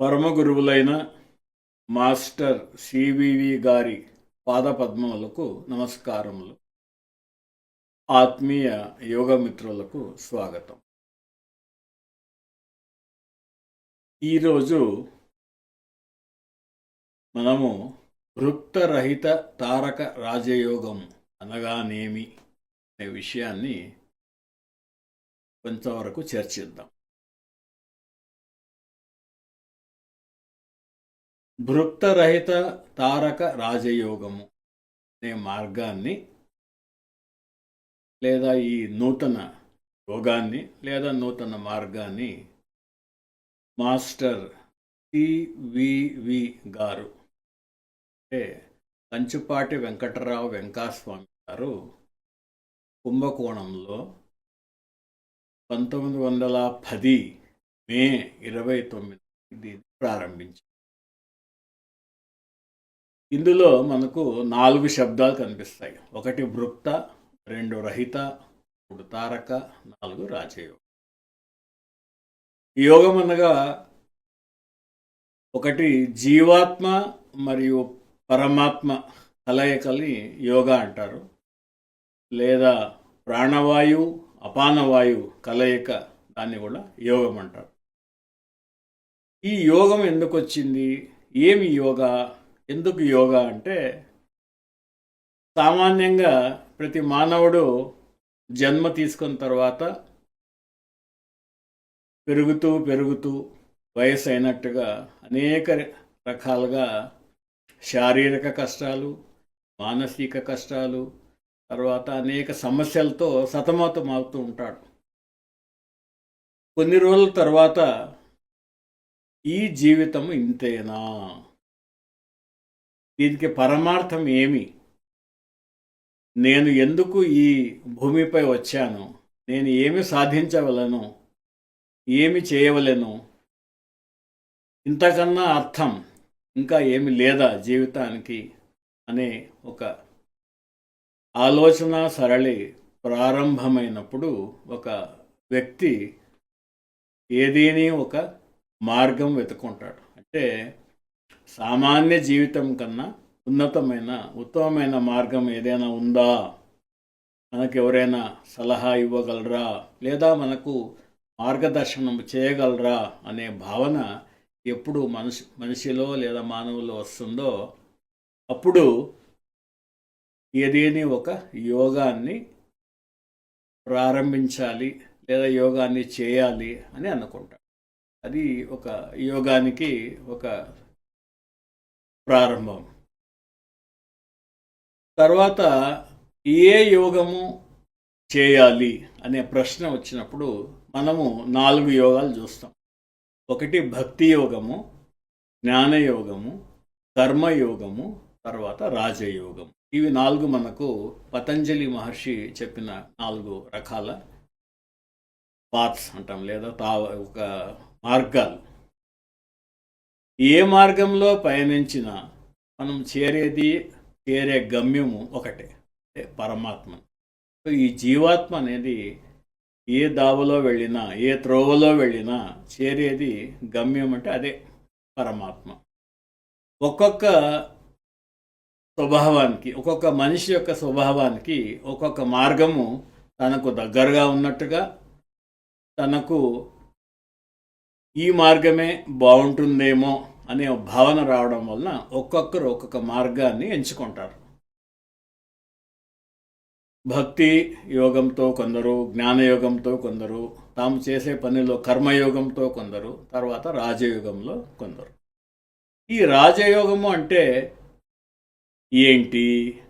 పరమ గురువులైన master CVV గారి పాదపద్మములకు నమస్కారములు. ఆత్మీయ యోగ మిత్రులకు స్వాగతం. ఈరోజు మనము వృత్తరహిత తారక రాజయోగం అనగానేమి అనే విషయాన్ని కొంతవరకు చర్చిద్దాం. భృక్తరహిత తారక రాజయోగము అనే మార్గాన్ని లేదా ఈ నూతన యోగాన్ని లేదా నూతన మార్గాన్ని మాస్టర్ టివివి గారు అంటే కంచుపాటి వెంకటరావు వెంకటస్వామి గారు కుంభకోణంలో పంతొమ్మిది వందల పది మే ఇరవై తొమ్మిది దీన్ని ప్రారంభించారు. ఇందులో మనకు నాలుగు శబ్దాలు కనిపిస్తాయి. ఒకటి వృత్త రెండు రహిత మూడు తారక నాలుగు రాజయోగం. యోగం అనగా ఒకటి జీవాత్మ మరియు పరమాత్మ కలయికని యోగా అంటారు. లేదా ప్రాణవాయు అపానవాయు కలయిక దాన్ని కూడా యోగం అంటారు. ఈ యోగం ఎందుకు వచ్చింది? ఏమి యోగా? ఎందుకు యోగా అంటే సామాన్యంగా ప్రతి మానవుడు జన్మ తీసుకున్న తర్వాత పెరుగుతూ పెరుగుతూ వయసు అయినట్టుగా అనేక రకాలుగా శారీరక కష్టాలు మానసిక కష్టాలు తర్వాత అనేక సమస్యలతో సతమతం అవుతూ ఉంటాడు. కొన్ని రోజుల తర్వాత ఈ జీవితం ఇంతేనా? దీనికి పరమార్థం ఏమి? నేను ఎందుకు ఈ భూమిపై వచ్చాను? నేను ఏమి సాధించవలను? ఏమి చేయవలను? ఇంతకన్నా అర్థం ఇంకా ఏమి లేదా జీవితానికి? అనే ఒక ఆలోచన సరళి ప్రారంభమైనప్పుడు ఒక వ్యక్తి ఏదీని ఒక మార్గం వెతుకుంటాడు అంటే సామాన్య జీవితం కన్నా ఉన్నతమైన ఉత్తమమైన మార్గం ఏదైనా ఉందా? మనకు ఎవరైనా సలహా ఇవ్వగలరా? లేదా మనకు మార్గదర్శనం చేయగలరా? అనే భావన ఎప్పుడు మనిషి మనిషిలో లేదా మానవులో వస్తుందో అప్పుడు ఏదేని ఒక యోగాన్ని ప్రారంభించాలి లేదా యోగాన్ని చేయాలి అని అనుకుంటాం. అది ఒక యోగానికి ఒక ప్రారంభం. తర్వాత ఏ యోగము చేయాలి అనే ప్రశ్న వచ్చినప్పుడు మనము నాలుగు యోగాలు చూస్తాం. ఒకటి భక్తి యోగము జ్ఞానయోగము కర్మయోగము తర్వాత రాజయోగం ఇవి నాలుగు మనకు పతంజలి మహర్షి చెప్పిన నాలుగు రకాల పాత్స్ అంటాం లేదా తా ఒక మార్గాలు. ఏ మార్గంలో పయనించినా మనం చేరేది చేరే గమ్యము ఒకటే పరమాత్మ. సో ఈ జీవాత్మ అనేది ఏ దావలో వెళ్ళినా ఏ త్రోవలో వెళ్ళినా చేరేది గమ్యం అంటే అదే పరమాత్మ. ఒక్కొక్క స్వభావానికి ఒక్కొక్క మనిషి యొక్క స్వభావానికి ఒక్కొక్క మార్గము తనకు దగ్గరగా ఉన్నట్టుగా తనకు ఈ మార్గమే బాగుంటుందేమో అనే భావన రావడం వలన ఒక్కొక్కరు ఒక్కొక్క మార్గాన్ని ఎంచుకుంటారు. భక్తి యోగంతో కొందరు జ్ఞానయోగంతో కొందరు తాము చేసే పనిలో కర్మయోగంతో కొందరు తర్వాత రాజయోగంలో కొందరు. ఈ రాజయోగము అంటే ఏంటి?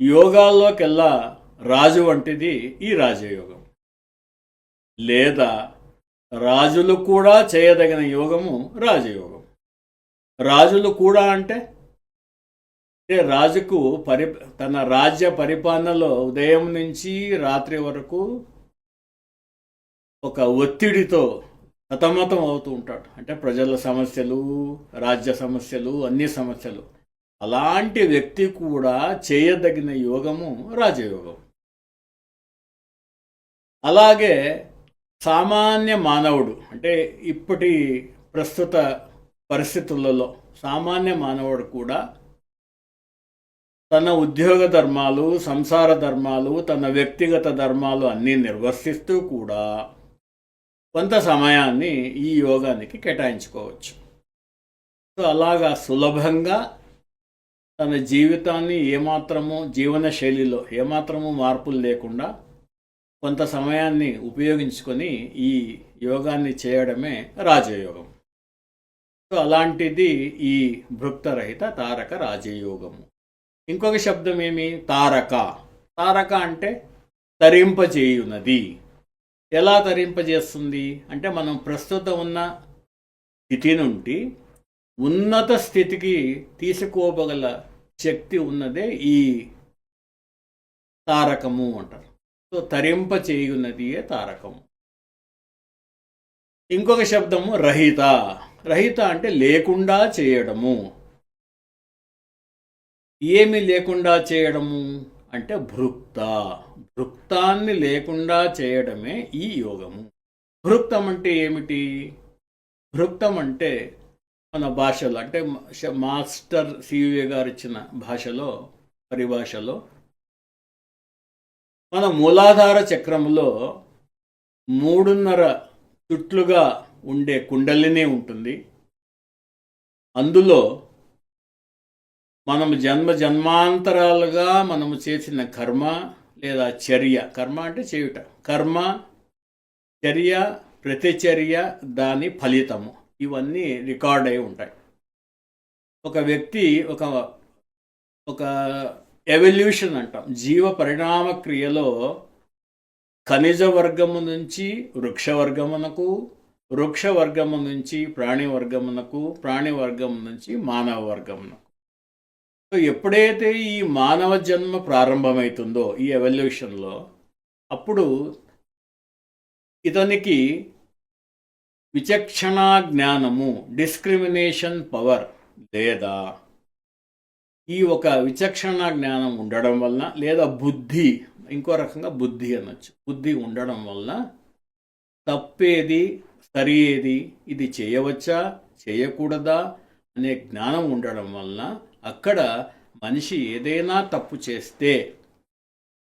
యోగాల్లోకెల్లా రాజు వంటిది ఈ రాజయోగం. లేదా రాజులు కూడా చేయదగిన యోగము రాజయోగం. రాజులు కూడా అంటే? అంటే రాజుకు పరి తన రాజ్య పరిపాలనలో ఉదయం నుంచి రాత్రి వరకు ఒక ఒత్తిడితో సతమతం అవుతూ ఉంటాడు. అంటే ప్రజల సమస్యలు రాజ్య సమస్యలు అన్ని సమస్యలు. అలాంటి వ్యక్తి కూడా చేయదగిన యోగము రాజయోగం. అలాగే సామాన్య మానవుడు అంటే ఇప్పటి ప్రస్తుత పరిస్థితులలో సామాన్య మానవుడు కూడా తన ఉద్యోగ ధర్మాలు సంసార ధర్మాలు తన వ్యక్తిగత ధర్మాలు అన్నీ నిర్వర్తిస్తూ కూడా కొంత సమయాన్ని ఈ యోగానికి కేటాయించుకోవచ్చు. సో అలాగా సులభంగా తన జీవితాన్ని ఏమాత్రము జీవన శైలిలో ఏమాత్రము మార్పులు లేకుండా కొంత సమయాన్ని ఉపయోగించుకొని ఈ యోగాన్ని చేయడమే రాజయోగం. సో అలాంటిది ఈ భృక్తరహిత తారక రాజయోగము. ఇంకొక శబ్దం ఏమి తారక. తారక అంటే తరింపజేయున్నది ఎలా తరింపజేస్తుంది? అంటే మనం ప్రస్తుతం ఉన్న స్థితి నుండి ఉన్నత స్థితికి తీసుకోగల శక్తి ఉన్నదే ఈ తారకము అంటారు. తరింప చేయున్నదియే తారకం. ఇంకొక శబ్దము రహిత. రహిత అంటే లేకుండా చేయడము. ఏమి లేకుండా చేయడము? అంటే భృక్త భృక్తాన్ని లేకుండా చేయడమే ఈ యోగము. భృక్తం అంటే ఏమిటి? భృక్తం అంటే మన భాషలో అంటే మాస్టర్ సివిఏ గారు ఇచ్చిన భాషలో పరిభాషలో మన మూలాధార చక్రంలో మూడున్నర చుట్లుగా ఉండే కుండలినే ఉంటుంది. అందులో మనము జన్మ జన్మాంతరాలుగా మనము చేసిన కర్మ లేదా చర్య. కర్మ అంటే చేయుట. కర్మ చర్య ప్రతిచర్య దాని ఫలితము. ఇవన్నీ రికార్డ్ అయి ఉంటాయి. ఒక వ్యక్తి ఒక ఒక ఎవల్యూషన్ అంటాం. జీవ పరిణామ క్రియలో ఖనిజ వర్గము నుంచి వృక్షవర్గమునకు వృక్షవర్గము వృక్ష వర్గము నుంచి ప్రాణివర్గమునకు ప్రాణివర్గం నుంచి మానవ వర్గమునకు సో ఎప్పుడైతే ఈ మానవ జన్మ ప్రారంభమవుతుందో ఈ ఎవల్యూషన్లో అప్పుడు ఇతనికి విచక్షణా జ్ఞానము డిస్క్రిమినేషన్ పవర్ లేదా ఈ ఒక విచక్షణ జ్ఞానం ఉండడం వలన లేదా బుద్ధి ఇంకో రకంగా బుద్ధి అనొచ్చు. బుద్ధి ఉండడం వలన తప్పేది సరి ఏది ఇది చేయవచ్చా చేయకూడదా అనే జ్ఞానం ఉండడం వలన అక్కడ మనిషి ఏదైనా తప్పు చేస్తే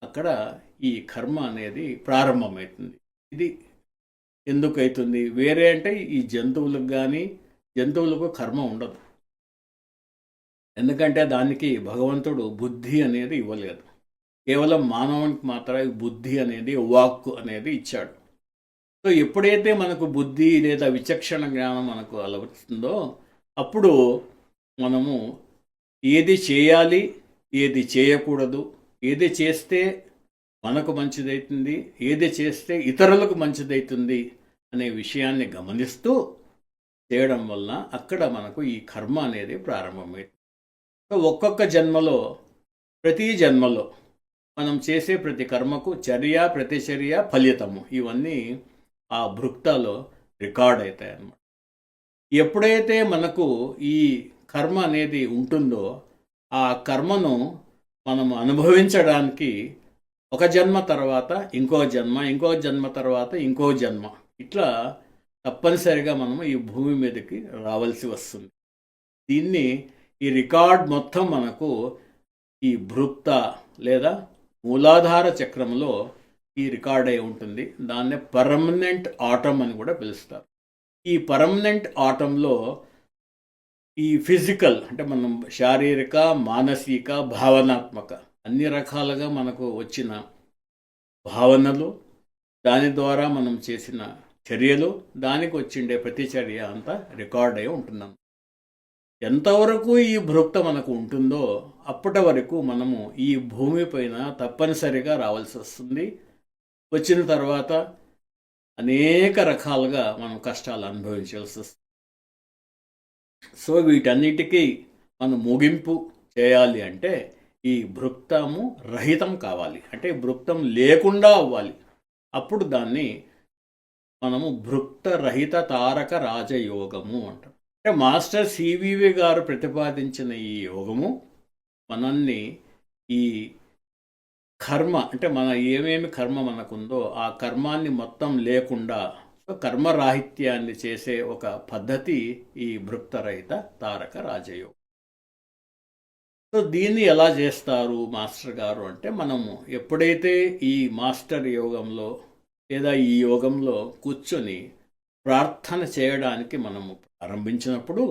అక్కడ ఈ కర్మ అనేది ప్రారంభమవుతుంది. ఇది ఎందుకు అవుతుంది వేరే అంటే ఈ జంతువులకు కానీ జంతువులకు కర్మ ఉండదు. ఎందుకంటే దానికి భగవంతుడు బుద్ధి అనేది ఇవ్వలేదు. కేవలం మానవునికి మాత్రమే బుద్ధి అనేది వాక్కు అనేది ఇచ్చాడు. సో ఎప్పుడైతే మనకు బుద్ధి లేదా విచక్షణ జ్ఞానం మనకు అలవస్తుందో అప్పుడు మనము ఏది చేయాలి ఏది చేయకూడదు ఏది చేస్తే మనకు మంచిదవుతుంది ఏది చేస్తే ఇతరులకు మంచిదవుతుంది అనే విషయాన్ని గమనిస్తూ చేయడం వలన అక్కడ మనకు ఈ కర్మ అనేది ప్రారంభమవుతుంది ఒక్కొక్క జన్మలో ప్రతి జన్మలో మనం చేసే ప్రతి కర్మకు చర్య ప్రతిచర్య ఫలితము. ఇవన్నీ ఆ భృక్తలో రికార్డ్ అవుతాయి అన్నమాట ఎప్పుడైతే మనకు ఈ కర్మ అనేది ఉంటుందో ఆ కర్మను మనం అనుభవించడానికి ఒక జన్మ తర్వాత ఇంకో జన్మ ఇంకో జన్మ తర్వాత ఇంకో జన్మ. ఇట్లా తప్పనిసరిగా మనము ఈ భూమి మీదకి రావాల్సి వస్తుంది. దీన్ని ఈ రికార్డ్ మొత్తం మనకు ఈ భృక్త లేదా మూలాధార చక్రంలో ఈ రికార్డ్ అయి ఉంటుంది. దాన్నే పర్మనెంట్ ఆటం అని కూడా పిలుస్తారు. ఈ పర్మనెంట్ ఆటంలో ఈ ఫిజికల్ అంటే మనం శారీరక మానసిక భావనాత్మక అన్ని రకాలుగా మనకు వచ్చిన భావనలు దాని ద్వారా మనం చేసిన చర్యలు దానికి వచ్చిండే ప్రతిచర్య అంతా రికార్డ్ అయి ఉంటున్నాం. ఎంతవరకు ఈ భృక్త మనకు ఉంటుందో అప్పటి వరకు మనము ఈ భూమిపైన తప్పనిసరిగా రావాల్సి వస్తుంది. వచ్చిన తర్వాత అనేక రకాలుగా మనం కష్టాలు అనుభవించాల్సి వస్తుంది. సో వీటన్నిటికీ మనం ముగింపు చేయాలి అంటే ఈ భృక్తము రహితం కావాలి. అంటే భృక్తం లేకుండా అవ్వాలి. అప్పుడు దాన్ని మనము భృక్త రహిత తారక రాజయోగము అంటాం. అంటే మాస్టర్ సివివి గారు ప్రతిపాదించిన ఈ యోగము మనల్ని ఈ కర్మ అంటే మన ఏమేమి కర్మ మనకుందో ఆ కర్మాన్ని మొత్తం లేకుండా కర్మరాహిత్యాన్ని చేసే ఒక పద్ధతి ఈ భృక్తరహిత తారక రాజయోగం. సో దీన్ని ఎలా చేస్తారు మాస్టర్ గారు అంటే మనము ఎప్పుడైతే ఈ మాస్టర్ యోగంలో లేదా ఈ యోగంలో కూర్చొని ప్రార్థన చేయడానికి మనము ఆరంభించినప్పుడు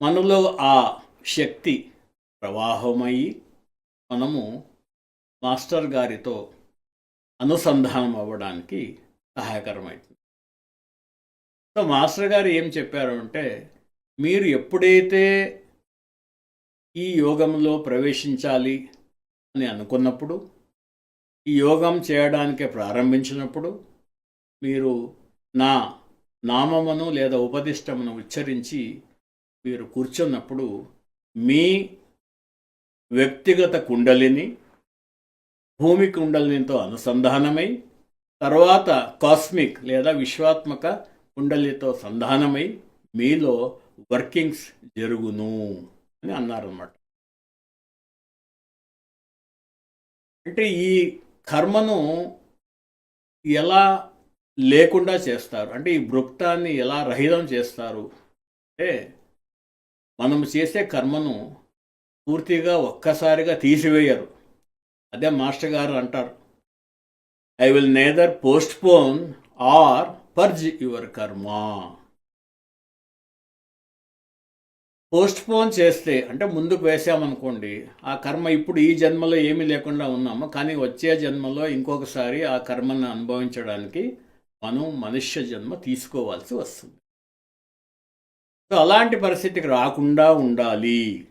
మనలో ఆ శక్తి ప్రవాహమయ్యి మనము మాస్టర్ గారితో అనుసంధానం అవ్వడానికి సహాయకరమవుతుంది. సో మాస్టర్ గారు ఏం చెప్పారు అంటే మీరు ఎప్పుడైతే ఈ యోగంలో ప్రవేశించాలి అని అనుకున్నప్పుడు ఈ యోగం చేయడానికి ప్రారంభించినప్పుడు మీరు నా నామమును లేదా ఉపదిష్టమును ఉచ్చరించి మీరు కూర్చున్నప్పుడు మీ వ్యక్తిగత కుండలిని భూమి కుండలినితో అనుసంధానమై తర్వాత కాస్మిక్ లేదా విశ్వాత్మక కుండలితో సంధానమై మీలో వర్కింగ్స్ జరుగును అని అన్నారన్నమాట. అంటే ఈ కర్మను ఎలా లేకుండా చేస్తారు. అంటే ఈ భృక్తాన్ని ఎలా రహితం చేస్తారు? అంటే మనం చేసే కర్మను పూర్తిగా ఒక్కసారిగా తీసివేయరు. అదే మాస్టర్ గారు అంటారు. I will neither postpone or purge your karma postpone చేస్తే అంటే ముందుకు వేసామనుకోండి ఆ కర్మ ఇప్పుడు ఈ జన్మలో ఏమీ లేకుండా ఉన్నాము కానీ వచ్చే జన్మలో ఇంకొకసారి ఆ కర్మను అనుభవించడానికి మనం మనుష్య జన్మ తీసుకోవాల్సి వస్తుంది. సో అలాంటి పరిస్థితికి రాకుండా ఉండాలి.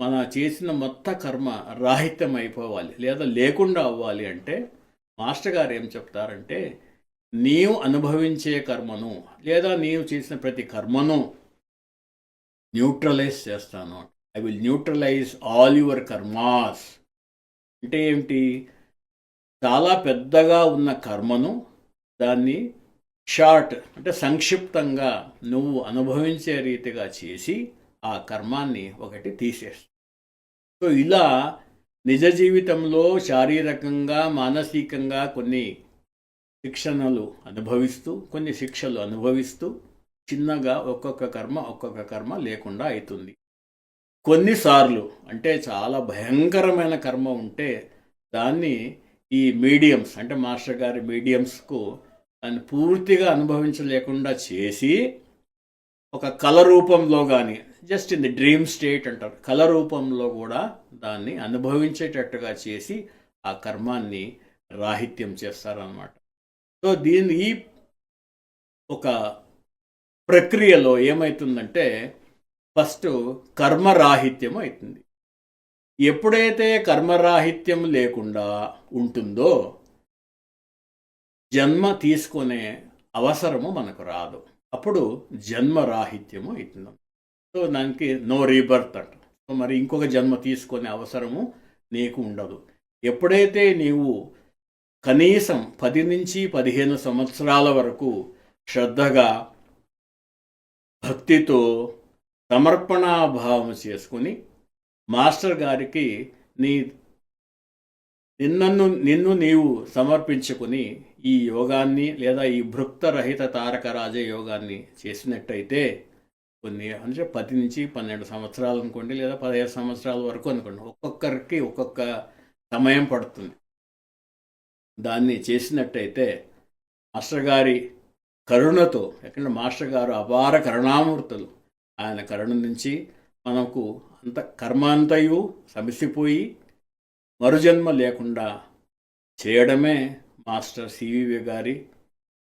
మన చేసిన మొత్త కర్మ రాహిత్యం అయిపోవాలి. లేదా లేకుండా అవ్వాలి అంటే మాస్టర్ గారు ఏం చెప్తారంటే నీవు అనుభవించే కర్మను లేదా నీవు చేసిన ప్రతి కర్మను న్యూట్రలైజ్ చేస్తాను. I will neutralise all your karmas. అంటే ఏమిటి? చాలా పెద్దగా ఉన్న కర్మను దాన్ని షార్ట్ అంటే సంక్షిప్తంగా నువ్వు అనుభవించే రీతిగా చేసి ఆ కర్మాన్ని ఒకటి తీసేస్తావు సో ఇలా నిజ జీవితంలో శారీరకంగా మానసికంగా కొన్ని శిక్షణలు అనుభవిస్తూ కొన్ని శిక్షలు అనుభవిస్తూ చిన్నగా ఒక్కొక్క కర్మ ఒక్కొక్క కర్మ లేకుండా అవుతుంది కొన్నిసార్లు అంటే చాలా భయంకరమైన కర్మ ఉంటే దాన్ని ఈ మీడియంస్ అంటే మాస్టర్ గారి మీడియంస్కు దాన్ని పూర్తిగా అనుభవించలేకుండా చేసి ఒక కళ రూపంలో కానీ just in the dream state అంటారు. కళ రూపంలో కూడా దాన్ని అనుభవించేటట్టుగా చేసి ఆ కర్మాన్ని రాహిత్యం చేస్తారనమాట సో దీని ఈ ఒక ప్రక్రియలో ఏమవుతుందంటే ఫస్ట్ కర్మరాహిత్యం అవుతుంది ఎప్పుడైతే కర్మరాహిత్యం లేకుండా ఉంటుందో జన్మ తీసుకునే అవసరము మనకు రాదు. అప్పుడు జన్మరాహిత్యము అవుతుంది. సో దానికి నో రీబర్త్ అంట. సో మరి ఇంకొక జన్మ తీసుకునే అవసరము నీకు ఉండదు. ఎప్పుడైతే నీవు కనీసం పది నుంచి పదిహేను సంవత్సరాల వరకు శ్రద్ధగా భక్తితో సమర్పణాభావం చేసుకుని మాస్టర్ గారికి నీ నిన్నను నిన్ను నీవు సమర్పించుకుని ఈ యోగాన్ని లేదా ఈ భృక్తరహిత తారక రాజ యోగాన్ని చేసినట్టయితే కొన్ని అంటే పది నుంచి పన్నెండు సంవత్సరాలు అనుకోండి లేదా పదిహేను సంవత్సరాల వరకు అనుకోండి ఒక్కొక్కరికి ఒక్కొక్క సమయం పడుతుంది. దాన్ని చేసినట్టయితే మాస్టర్ గారి కరుణతో ఎక్కడ మాస్టర్ గారు అపార కరుణామూర్తులు. ఆయన కరుణ నుంచి మనకు అంత కర్మాంతయు సమిసిపోయి మరుజన్మ లేకుండా చేయడమే మాస్టర్ సివివి గారి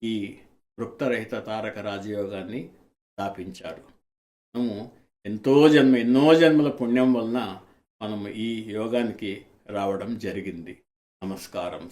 ఈ వృక్తరహిత తారక రాజయోగాన్ని స్థాపించారు మనము ఎంతో జన్మ ఎన్నో జన్మల పుణ్యం వలన మనము ఈ యోగానికి రావడం జరిగింది. నమస్కారం.